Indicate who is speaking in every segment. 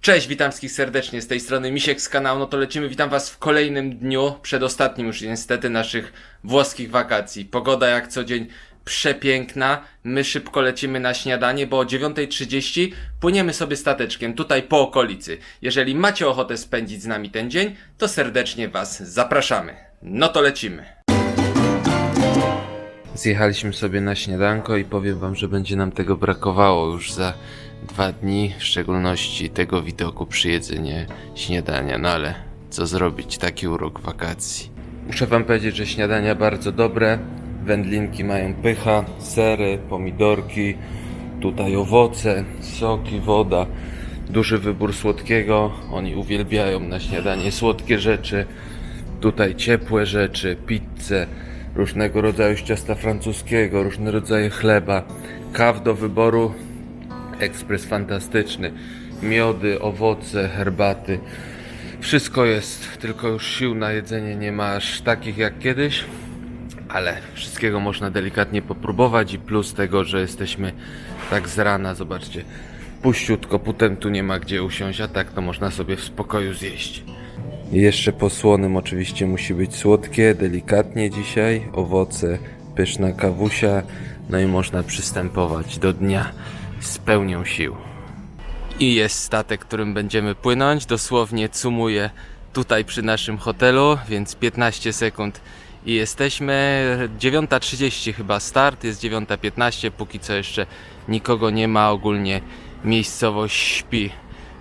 Speaker 1: Cześć, witam wszystkich serdecznie z tej strony Misiek z kanału, no to lecimy, witam was w kolejnym dniu, przedostatnim już niestety naszych włoskich wakacji. Pogoda jak co dzień przepiękna, my szybko lecimy na śniadanie, bo o 9.30 płyniemy sobie stateczkiem tutaj po okolicy. Jeżeli macie ochotę spędzić z nami ten dzień, to serdecznie was zapraszamy. No to lecimy. Zjechaliśmy sobie na śniadanko i powiem wam, że będzie nam tego brakowało już za dwa dni, w szczególności tego widoku przy jedzeniu śniadania. No ale co zrobić, taki urok wakacji. Muszę wam powiedzieć, że śniadania bardzo dobre. Wędlinki mają pycha, sery, pomidorki, tutaj owoce, soki, woda. Duży wybór słodkiego. Oni uwielbiają na śniadanie słodkie rzeczy. Tutaj ciepłe rzeczy, pizzę, różnego rodzaju ciasta francuskiego, różne rodzaje chleba, kaw do wyboru, ekspres fantastyczny, miody, owoce, herbaty. Wszystko jest, tylko już sił na jedzenie nie ma aż takich jak kiedyś, ale wszystkiego można delikatnie popróbować i plus tego, że jesteśmy tak z rana, zobaczcie, puściutko, potem tu nie ma gdzie usiąść, a tak to można sobie w spokoju zjeść. Jeszcze po słonym oczywiście musi być słodkie, delikatnie dzisiaj, owoce, pyszna kawusia, no i można przystępować do dnia z pełnią sił. I jest statek, którym będziemy płynąć, dosłownie cumuje tutaj przy naszym hotelu, więc 15 sekund i jesteśmy. 9.30 chyba start, jest 9.15, póki co jeszcze nikogo nie ma, ogólnie miejscowość śpi.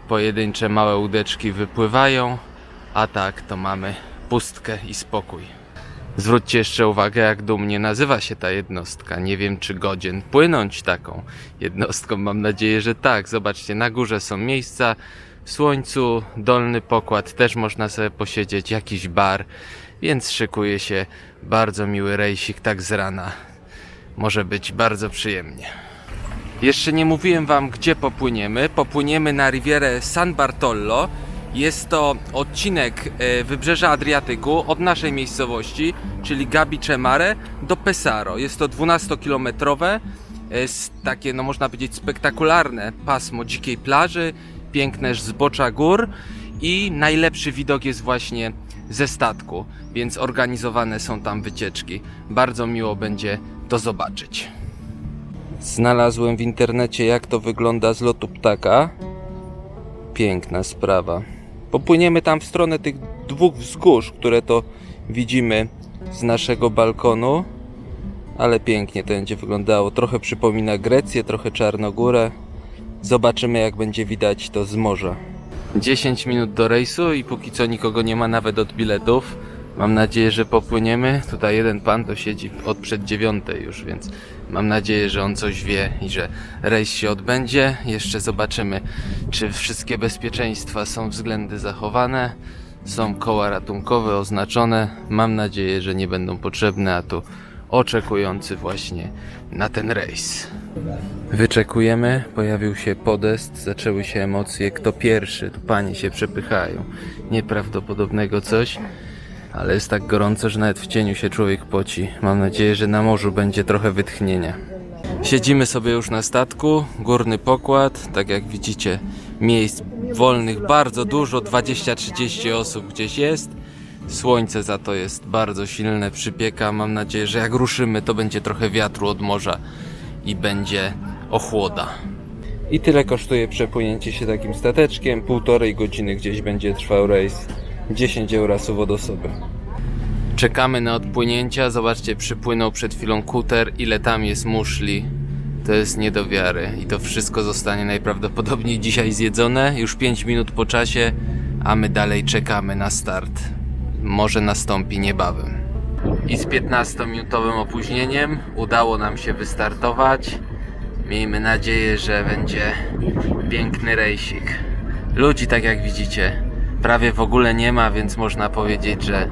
Speaker 1: Pojedyncze małe łódeczki wypływają, a tak to mamy pustkę i spokój. Zwróćcie jeszcze uwagę, jak dumnie nazywa się ta jednostka. Nie wiem, czy godzien płynąć taką jednostką. Mam nadzieję, że tak. Zobaczcie, na górze są miejsca. W słońcu, dolny pokład, też można sobie posiedzieć, jakiś bar, więc szykuje się bardzo miły rejsik tak z rana. Może być bardzo przyjemnie. Jeszcze nie mówiłem wam, gdzie popłyniemy. Popłyniemy na Rivierę San Bartollo. Jest to odcinek e, wybrzeża Adriatyku od naszej miejscowości, czyli Gabice Mare, do Pesaro. Jest to 12-kilometrowe, e, takie, no można powiedzieć, spektakularne pasmo dzikiej plaży, piękne zbocza gór i najlepszy widok jest właśnie ze statku, więc organizowane są tam wycieczki. Bardzo miło będzie to zobaczyć. Znalazłem w internecie, jak to wygląda z lotu ptaka. Piękna sprawa. Popłyniemy tam w stronę tych dwóch wzgórz, które to widzimy z naszego balkonu. Ale pięknie to będzie wyglądało. Trochę przypomina Grecję, trochę Czarnogórę. Zobaczymy, jak będzie widać to z morza. 10 minut do rejsu i póki co nikogo nie ma nawet od biletów. Mam nadzieję, że popłyniemy. Tutaj jeden pan to siedzi od przed dziewiątej już, więc mam nadzieję, że on coś wie i że rejs się odbędzie. Jeszcze zobaczymy, czy wszystkie bezpieczeństwa są względy zachowane. Są koła ratunkowe oznaczone. Mam nadzieję, że nie będą potrzebne, a tu oczekujący właśnie na ten rejs. Wyczekujemy, pojawił się podest, zaczęły się emocje. Kto pierwszy? Tu panie się przepychają. Nieprawdopodobnego coś, ale jest tak gorąco, że nawet w cieniu się człowiek poci. Mam nadzieję, że na morzu będzie trochę wytchnienia. Siedzimy sobie już na statku, górny pokład, tak jak widzicie, miejsc wolnych bardzo dużo, 20-30 osób gdzieś jest. Słońce za to jest bardzo silne, przypieka. Mam nadzieję, że jak ruszymy, to będzie trochę wiatru od morza i będzie ochłoda. I tyle kosztuje przepłynięcie się takim stateczkiem. Półtorej godziny gdzieś będzie trwał rejs. 10 eurasów od osoby. Czekamy na odpłynięcia. Zobaczcie, przypłynął przed chwilą kuter. Ile tam jest muszli. To jest nie do wiary. I to wszystko zostanie najprawdopodobniej dzisiaj zjedzone. Już 5 minut po czasie, a my dalej czekamy na start. Może nastąpi niebawem. I z 15-minutowym opóźnieniem udało nam się wystartować. Miejmy nadzieję, że będzie piękny rejsik. Ludzi, tak jak widzicie, prawie w ogóle nie ma, więc można powiedzieć, że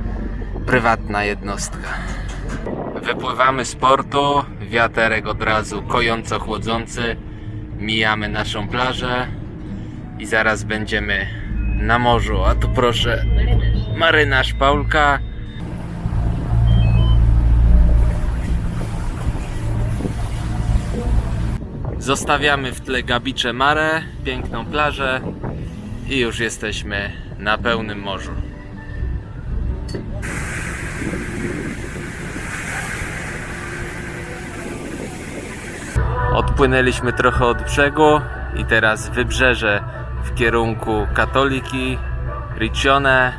Speaker 1: prywatna jednostka. Wypływamy z portu, wiaterek od razu kojąco chłodzący. Mijamy naszą plażę i zaraz będziemy na morzu. A tu proszę, marynarz Paulka. Zostawiamy w tle Gabicze Mare, piękną plażę I już jesteśmy na pełnym morzu. Odpłynęliśmy trochę od brzegu i teraz wybrzeże w kierunku Katoliki, Riccione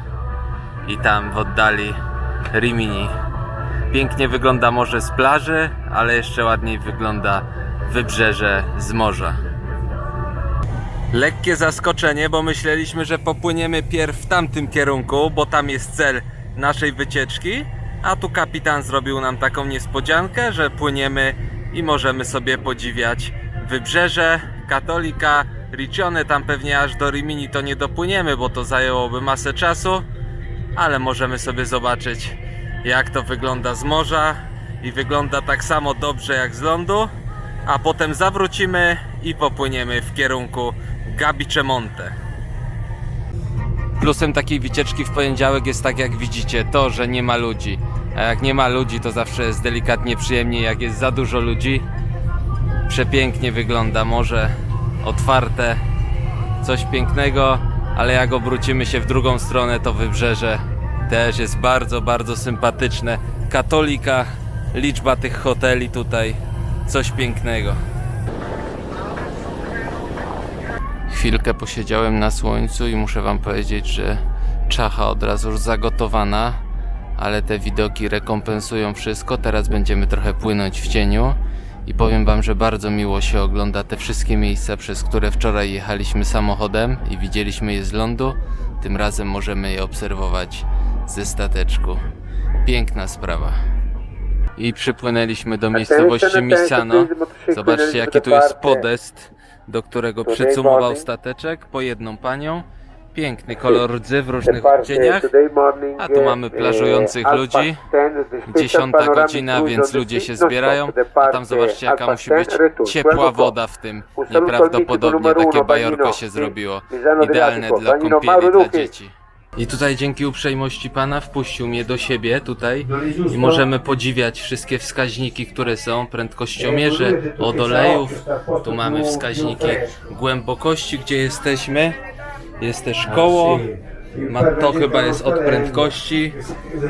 Speaker 1: i tam w oddali Rimini. Pięknie wygląda morze z plaży, ale jeszcze ładniej wygląda wybrzeże z morza. Lekkie zaskoczenie, bo myśleliśmy, że popłyniemy pierw w tamtym kierunku, bo tam jest cel naszej wycieczki, a tu kapitan zrobił nam taką niespodziankę, że płyniemy i możemy sobie podziwiać wybrzeże, Katolika, Riccione, tam pewnie aż do Rimini to nie dopłyniemy, bo to zajęłoby masę czasu, ale możemy sobie zobaczyć jak to wygląda z morza i wygląda tak samo dobrze jak z lądu, a potem zawrócimy i popłyniemy w kierunku Gabicemonte. Plusem takiej wycieczki w poniedziałek jest tak jak widzicie to, że nie ma ludzi. A jak nie ma ludzi to zawsze jest delikatnie przyjemniej jak jest za dużo ludzi. Przepięknie wygląda morze, otwarte, coś pięknego, ale jak obrócimy się w drugą stronę to wybrzeże też jest bardzo, bardzo sympatyczne. Katolika, liczba tych hoteli tutaj, coś pięknego. Chwilkę posiedziałem na słońcu i muszę wam powiedzieć, że czacha od razu już zagotowana, ale te widoki rekompensują wszystko. Teraz będziemy trochę płynąć w cieniu i powiem wam, że bardzo miło się ogląda te wszystkie miejsca, przez które wczoraj jechaliśmy samochodem i widzieliśmy je z lądu. Tym razem możemy je obserwować ze stateczku. Piękna sprawa. I przypłynęliśmy do miejscowości Misano. Zobaczcie jaki tu jest podest, do którego przycumował stateczek po jedną panią. Piękny kolor rdzy w różnych odcieniach. A tu mamy plażujących ludzi. Dziesiąta godzina, więc ludzie się zbierają. A tam zobaczcie jaka musi być ciepła woda w tym. Nieprawdopodobnie takie bajorko się zrobiło. Idealne dla kąpieli dla dzieci. I tutaj dzięki uprzejmości pana wpuścił mnie do siebie tutaj i możemy podziwiać wszystkie wskaźniki, które są, prędkościomierze od olejów. Tu mamy wskaźniki głębokości, gdzie jesteśmy. Jest też koło. Ma, to chyba jest od prędkości.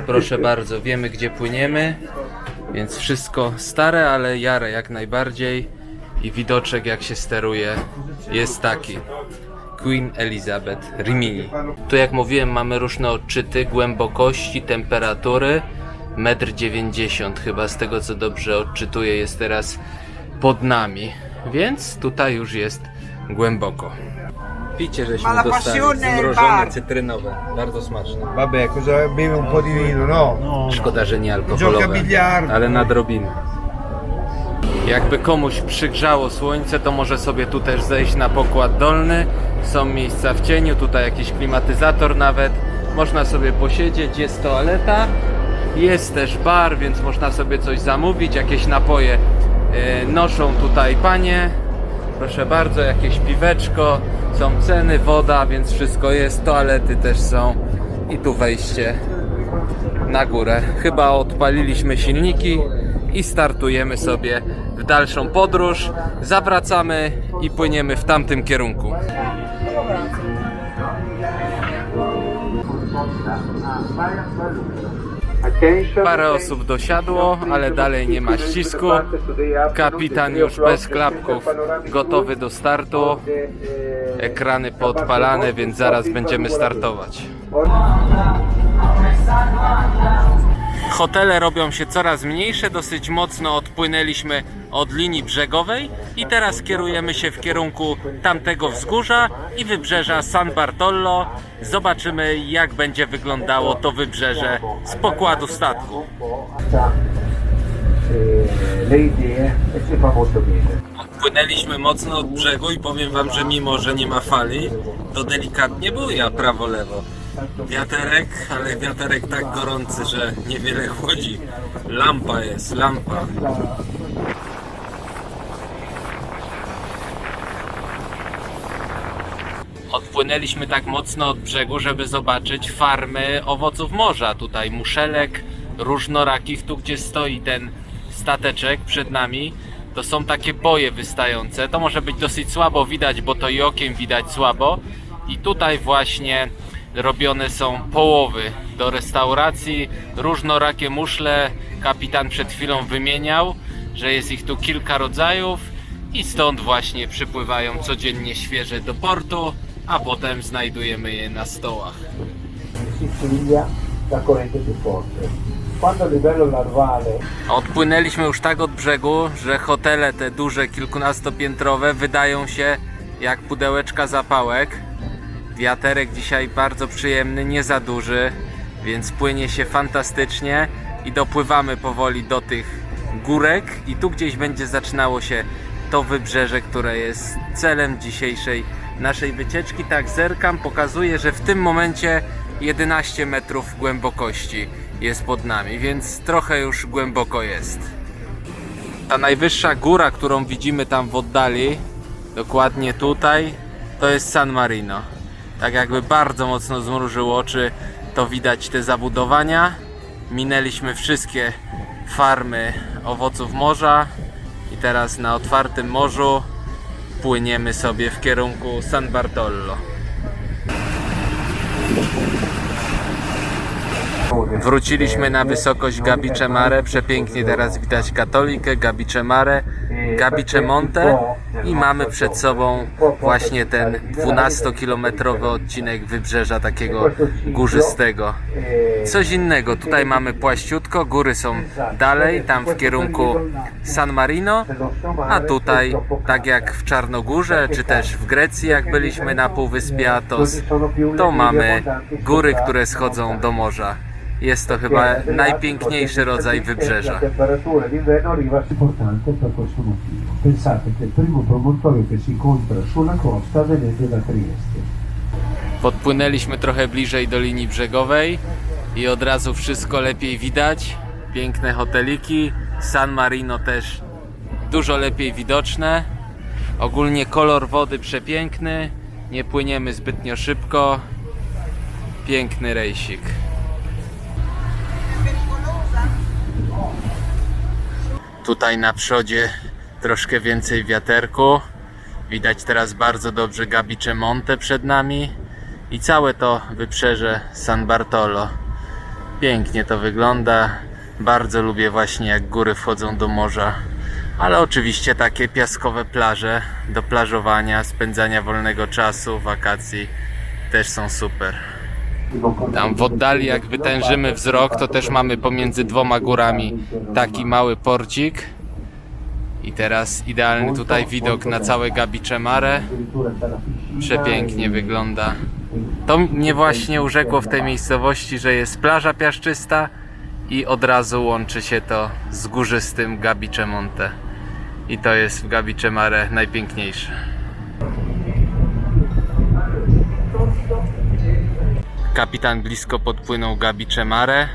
Speaker 1: Proszę bardzo, wiemy gdzie płyniemy. Więc wszystko stare, ale jare jak najbardziej. I widoczek jak się steruje jest taki. Queen Elizabeth Rimini. Tu jak mówiłem mamy różne odczyty głębokości, temperatury. 1,90 m chyba z tego co dobrze odczytuję jest teraz pod nami. Więc tutaj już jest głęboko. Picie żeśmy
Speaker 2: Ma la
Speaker 1: dostali,
Speaker 2: passione
Speaker 1: zmrożone
Speaker 2: bar.
Speaker 1: cytrynowe. Bardzo smaczne.
Speaker 3: Vabbè, cosa bevi un po' di vino, no?
Speaker 1: Szkoda, że nie
Speaker 3: Giochi a
Speaker 1: alkoholowe,
Speaker 3: biliardo.
Speaker 1: ale nadrobimy. Jakby komuś przygrzało słońce, to może sobie tu też zejść na pokład dolny. Są miejsca w cieniu, tutaj jakiś klimatyzator nawet. Można sobie posiedzieć, jest toaleta. Jest też bar, więc można sobie coś zamówić, jakieś napoje e, noszą tutaj panie. Proszę bardzo, jakieś piweczko, są ceny, woda, więc wszystko jest. Toalety też są. I tu wejście na górę. Chyba odpaliliśmy silniki i startujemy sobie dalszą podróż. Zawracamy i płyniemy w tamtym kierunku. Parę osób dosiadło, ale dalej nie ma ścisku. Kapitan już bez klapków, gotowy do startu. Ekrany poodpalane, więc zaraz będziemy startować. Hotele robią się coraz mniejsze, dosyć mocno odpłynęliśmy od linii brzegowej i teraz kierujemy się w kierunku tamtego wzgórza i wybrzeża San Bartollo. Zobaczymy jak będzie wyglądało to wybrzeże z pokładu statku. Odpłynęliśmy mocno od brzegu i powiem wam, że mimo, że nie ma fali, to delikatnie buja prawo-lewo. Wiaterek, ale wiaterek tak gorący, że niewiele chłodzi. Lampa jest, lampa. Odpłynęliśmy tak mocno od brzegu, żeby zobaczyć farmy owoców morza. Tutaj muszelek, różnorakich, tu gdzie stoi ten stateczek przed nami. To są takie boje wystające. To może być dosyć słabo widać, bo to i okiem widać słabo. I tutaj właśnie robione są połowy do restauracji, różnorakie muszle. Kapitan przed chwilą wymieniał, że jest ich tu kilka rodzajów i stąd właśnie przypływają codziennie świeże do portu, a potem znajdujemy je na stołach. Odpłynęliśmy już tak od brzegu, że hotele te duże, kilkunastopiętrowe wydają się jak pudełeczka zapałek. Wiaterek dzisiaj bardzo przyjemny, nie za duży, więc płynie się fantastycznie i dopływamy powoli do tych górek i tu gdzieś będzie zaczynało się to wybrzeże, które jest celem dzisiejszej naszej wycieczki. Tak zerkam, pokazuje, że w tym momencie 11 metrów głębokości jest pod nami, więc trochę już głęboko jest. Ta najwyższa góra, którą widzimy tam w oddali, dokładnie tutaj, to jest San Marino. Tak jakby bardzo mocno zmrużył oczy, to widać te zabudowania. Minęliśmy wszystkie farmy owoców morza i teraz na otwartym morzu płyniemy sobie w kierunku San Bartollo. Wróciliśmy na wysokość Gabicze Mare, przepięknie teraz widać Katolikę, Gabicze Mare, Gabicze Monte i mamy przed sobą właśnie ten 12-kilometrowy odcinek wybrzeża takiego górzystego. Coś innego, tutaj mamy płaściutko, góry są dalej, tam w kierunku San Marino, a tutaj, tak jak w Czarnogórze, czy też w Grecji, jak byliśmy na półwyspie Atos, to mamy góry, które schodzą do morza. Jest to chyba najpiękniejszy rodzaj wybrzeża.
Speaker 2: Trieste.
Speaker 1: Podpłynęliśmy trochę bliżej do linii brzegowej i od razu wszystko lepiej widać. Piękne hoteliki, San Marino też dużo lepiej widoczne. Ogólnie kolor wody przepiękny, nie płyniemy zbytnio szybko. Piękny rejsik. Tutaj na przodzie troszkę więcej wiaterku. Widać teraz bardzo dobrze Gabicze Monte przed nami i całe to wybrzeże San Bartolo. Pięknie to wygląda. Bardzo lubię właśnie jak góry wchodzą do morza. Ale oczywiście takie piaskowe plaże do plażowania, spędzania wolnego czasu, wakacji też są super. Tam w oddali jak wytężymy wzrok, to też mamy pomiędzy dwoma górami taki mały porcik. I teraz idealny tutaj widok na całe Gabicze Mare.
Speaker 2: Addirittura dalla piscina.
Speaker 1: Przepięknie wygląda. To mnie właśnie urzekło w tej miejscowości, że jest plaża piaszczysta i od razu łączy się to z górzystym Gabicze Monte. I to jest w Gabicze Mare najpiękniejsze. Kapitan blisko podpłynął Gabicze Mare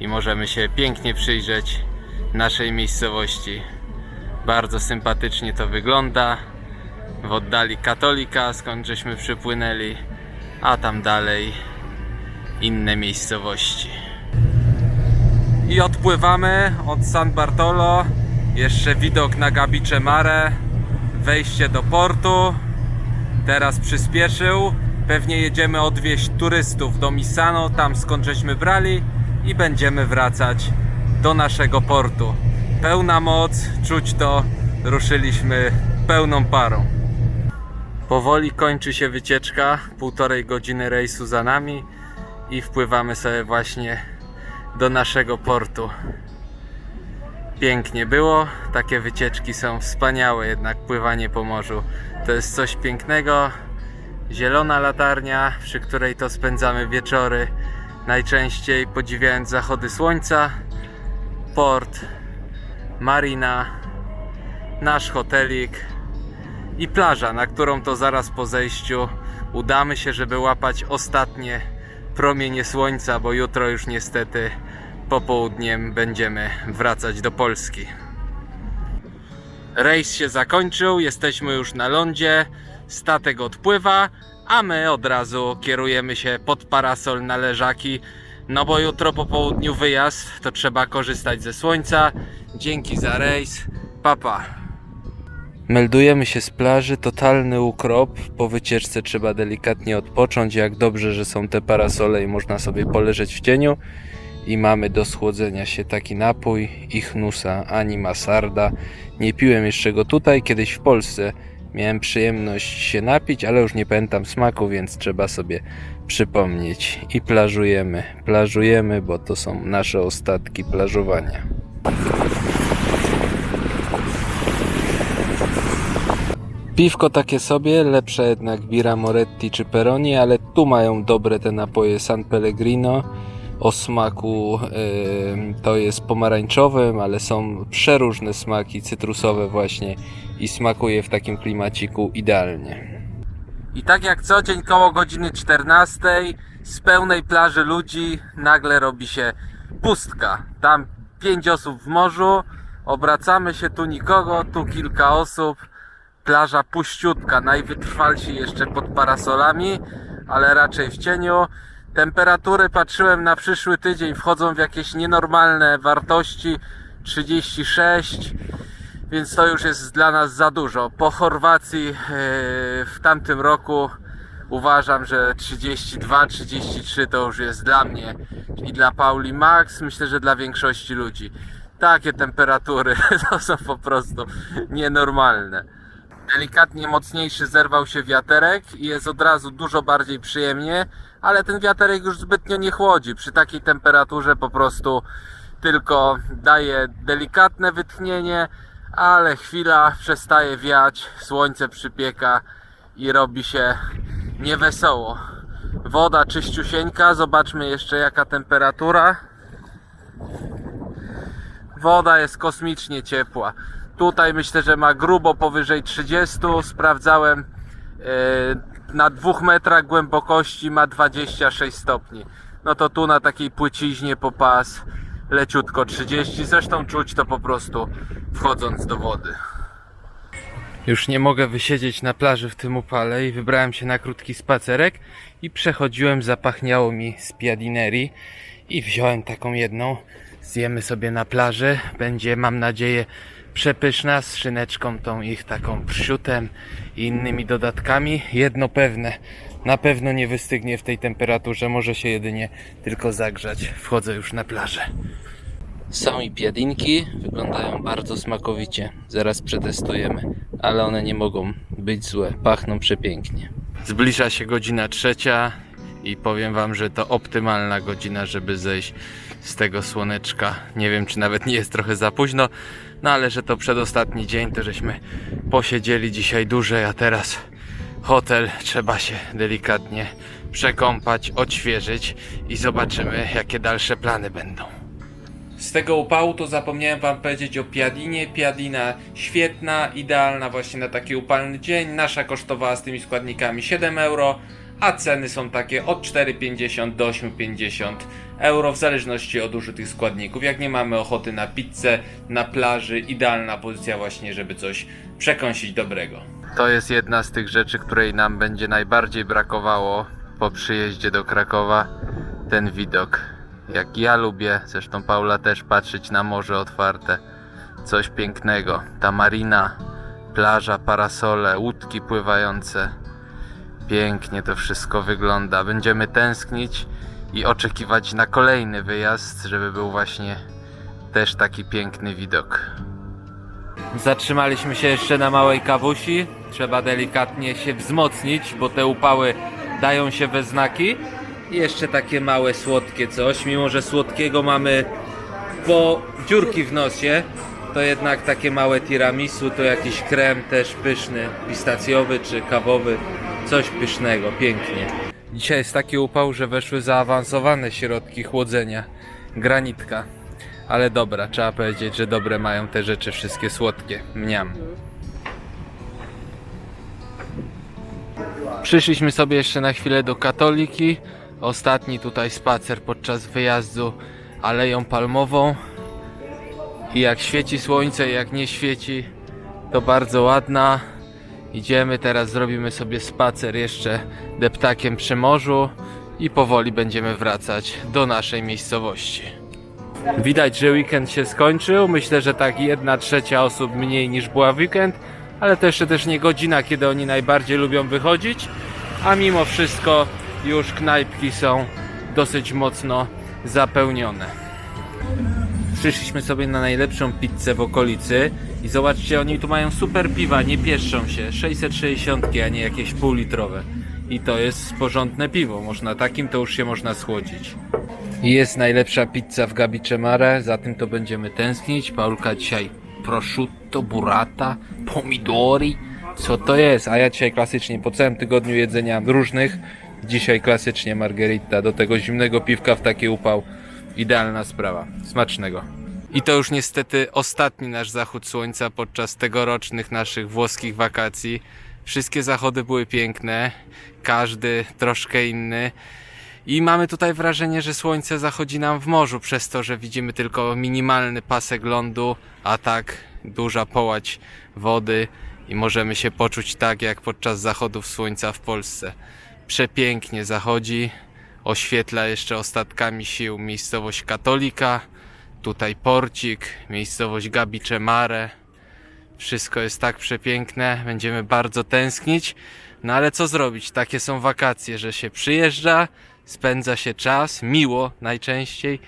Speaker 1: i możemy się pięknie przyjrzeć naszej miejscowości. Bardzo sympatycznie to wygląda w oddali Katolika, skąd żeśmy przypłynęli, a tam dalej inne miejscowości. I odpływamy od San Bartolo. Jeszcze widok na Gabicze Mare, wejście do portu. Teraz przyspieszył. Pewnie jedziemy odwieźć turystów do Misano, tam skąd żeśmy brali i będziemy wracać do naszego portu. Pełna moc, czuć to, ruszyliśmy pełną parą. Powoli kończy się wycieczka, półtorej godziny rejsu za nami i wpływamy sobie właśnie do naszego portu. Pięknie było, takie wycieczki są wspaniałe, jednak pływanie po morzu to jest coś pięknego. Zielona latarnia, przy której to spędzamy wieczory, najczęściej podziwiając zachody słońca, port, marina, nasz hotelik i plaża, na którą to zaraz po zejściu udamy się, żeby łapać ostatnie promienie słońca, bo jutro już niestety popołudniem będziemy wracać do Polski. Rejs się zakończył, jesteśmy już na lądzie, statek odpływa, a my od razu kierujemy się pod parasol na leżaki, no bo jutro po południu wyjazd, to trzeba korzystać ze słońca. Dzięki za rejs, papa. Pa. Meldujemy się z plaży, totalny ukrop. Po wycieczce trzeba delikatnie odpocząć. Jak dobrze, że są te parasole i można sobie poleżeć w cieniu. I mamy do schłodzenia się taki napój Ichnusa Anima Sarda. Nie piłem jeszcze go tutaj, kiedyś w Polsce miałem przyjemność się napić, ale już nie pamiętam smaku, więc trzeba sobie przypomnieć. I plażujemy, plażujemy, bo to są nasze ostatki plażowania. Piwko takie sobie, lepsze jednak Bira Moretti czy Peroni, ale tu mają dobre te napoje San Pellegrino. O smaku to jest pomarańczowym, ale są przeróżne smaki cytrusowe właśnie i smakuje w takim klimaciku idealnie. I tak jak co dzień koło godziny 14 z pełnej plaży ludzi nagle robi się pustka. Tam pięć osób w morzu, obracamy się, tu nikogo, tu kilka osób. Plaża puściutka, najwytrwalsi jeszcze pod parasolami, ale raczej w cieniu. Temperatury patrzyłem na przyszły tydzień, wchodzą w jakieś nienormalne wartości 36 więc to już jest dla nas za dużo. Po Chorwacji yy, w tamtym roku uważam, że 32-33 to już jest dla mnie i dla Pauli Max, myślę, że dla większości ludzi. Takie temperatury to są po prostu nienormalne. Delikatnie mocniejszy zerwał się wiaterek i jest od razu dużo bardziej przyjemnie, ale ten wiaterek już zbytnio nie chłodzi. Przy takiej temperaturze po prostu tylko daje delikatne wytchnienie, ale chwila przestaje wiać, słońce przypieka i robi się niewesoło. Woda czyściusieńka, zobaczmy jeszcze jaka temperatura. Woda jest kosmicznie ciepła. Tutaj myślę, że ma grubo powyżej 30. Sprawdzałem e, na dwóch metrach głębokości ma 26 stopni. No to tu na takiej płyciźnie po pas leciutko 30. Zresztą czuć to po prostu wchodząc do wody. Już nie mogę wysiedzieć na plaży w tym upale i wybrałem się na krótki spacerek i przechodziłem, zapachniało mi z piadinerii i wziąłem taką jedną. Zjemy sobie na plaży. Będzie, mam nadzieję, przepyszna z szyneczką tą ich taką prszutem i innymi dodatkami. Jedno pewne, na pewno nie wystygnie w tej temperaturze, może się jedynie tylko zagrzać. Wchodzę już na plażę. Są i piadinki, wyglądają bardzo smakowicie. Zaraz przetestujemy, ale one nie mogą być złe, pachną przepięknie. Zbliża się godzina trzecia i powiem Wam, że to optymalna godzina, żeby zejść z tego słoneczka. Nie wiem, czy nawet nie jest trochę za późno, no ale że to przedostatni dzień, to żeśmy posiedzieli dzisiaj dłużej, a teraz hotel trzeba się delikatnie przekąpać, odświeżyć i zobaczymy, jakie dalsze plany będą. Z tego upału to zapomniałem wam powiedzieć o Piadinie. Piadina świetna, idealna właśnie na taki upalny dzień. Nasza kosztowała z tymi składnikami 7 euro, a ceny są takie od 4,50 do 8,50 euro w zależności od użytych składników. Jak nie mamy ochoty na pizzę na plaży, idealna pozycja właśnie, żeby coś przekąsić dobrego. To jest jedna z tych rzeczy, której nam będzie najbardziej brakowało po przyjeździe do Krakowa. Ten widok jak ja lubię, zresztą Paula też patrzeć na morze otwarte. Coś pięknego. Ta marina, plaża, parasole, łódki pływające. Pięknie to wszystko wygląda. Będziemy tęsknić i oczekiwać na kolejny wyjazd, żeby był właśnie też taki piękny widok. Zatrzymaliśmy się jeszcze na małej kawusi. Trzeba delikatnie się wzmocnić, bo te upały dają się we znaki. I jeszcze takie małe słodkie coś, mimo że słodkiego mamy po dziurki w nosie, to jednak takie małe tiramisu, to jakiś krem też pyszny, pistacjowy czy kawowy, coś pysznego, pięknie. Dzisiaj jest taki upał, że weszły zaawansowane środki chłodzenia, granitka. Ale dobra, trzeba powiedzieć, że dobre mają te rzeczy wszystkie słodkie. Mniam. Przyszliśmy sobie jeszcze na chwilę do Katoliki. Ostatni tutaj spacer podczas wyjazdu Aleją Palmową. I jak świeci słońce, jak nie świeci, to bardzo ładna. Idziemy teraz, zrobimy sobie spacer jeszcze deptakiem przy morzu i powoli będziemy wracać do naszej miejscowości. Widać, że weekend się skończył. Myślę, że tak jedna trzecia osób mniej niż była w weekend, ale to jeszcze też nie godzina, kiedy oni najbardziej lubią wychodzić, a mimo wszystko już knajpki są dosyć mocno zapełnione. Przyszliśmy sobie na najlepszą pizzę w okolicy i zobaczcie, oni tu mają super piwa, nie pieszczą się. 660, a nie jakieś półlitrowe. I to jest porządne piwo, można takim to już się można schłodzić. Jest najlepsza pizza w Gabi Cemare, za tym to będziemy tęsknić. Paulka dzisiaj prosciutto, burrata, pomidori. Co to jest? A ja dzisiaj klasycznie po całym tygodniu jedzenia różnych. Dzisiaj klasycznie margherita do tego zimnego piwka w taki upał. Idealna sprawa. Smacznego. I to już niestety ostatni nasz zachód słońca podczas tegorocznych naszych włoskich wakacji. Wszystkie zachody były piękne, każdy troszkę inny. I mamy tutaj wrażenie, że słońce zachodzi nam w morzu, przez to, że widzimy tylko minimalny pasek lądu, a tak duża połać wody i możemy się poczuć tak jak podczas zachodów słońca w Polsce. Przepięknie zachodzi, oświetla jeszcze ostatkami sił miejscowość Katolika, tutaj Porcik, miejscowość Gabicze Mare. Wszystko jest tak przepiękne, będziemy bardzo tęsknić. No ale co zrobić? Takie są wakacje, że się przyjeżdża, spędza się czas, miło najczęściej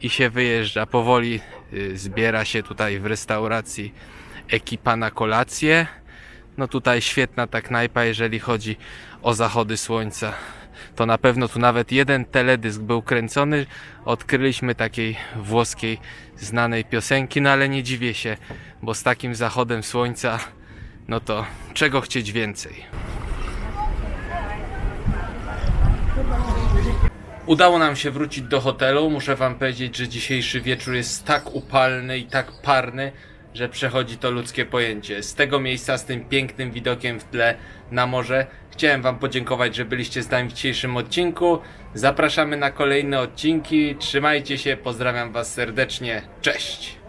Speaker 1: i się wyjeżdża. Powoli y, zbiera się tutaj w restauracji ekipa na kolację. No tutaj świetna ta knajpa, jeżeli chodzi o zachody słońca. To na pewno tu nawet jeden teledysk był kręcony. Odkryliśmy takiej włoskiej znanej piosenki, no ale nie dziwię się, bo z takim zachodem słońca, no to czego chcieć więcej. Udało nam się wrócić do hotelu. Muszę wam powiedzieć, że dzisiejszy wieczór jest tak upalny i tak parny, że przechodzi to ludzkie pojęcie. Z tego miejsca, z tym pięknym widokiem w tle na morze, chciałem wam podziękować, że byliście z nami w dzisiejszym odcinku. Zapraszamy na kolejne odcinki. Trzymajcie się, pozdrawiam was serdecznie. Cześć!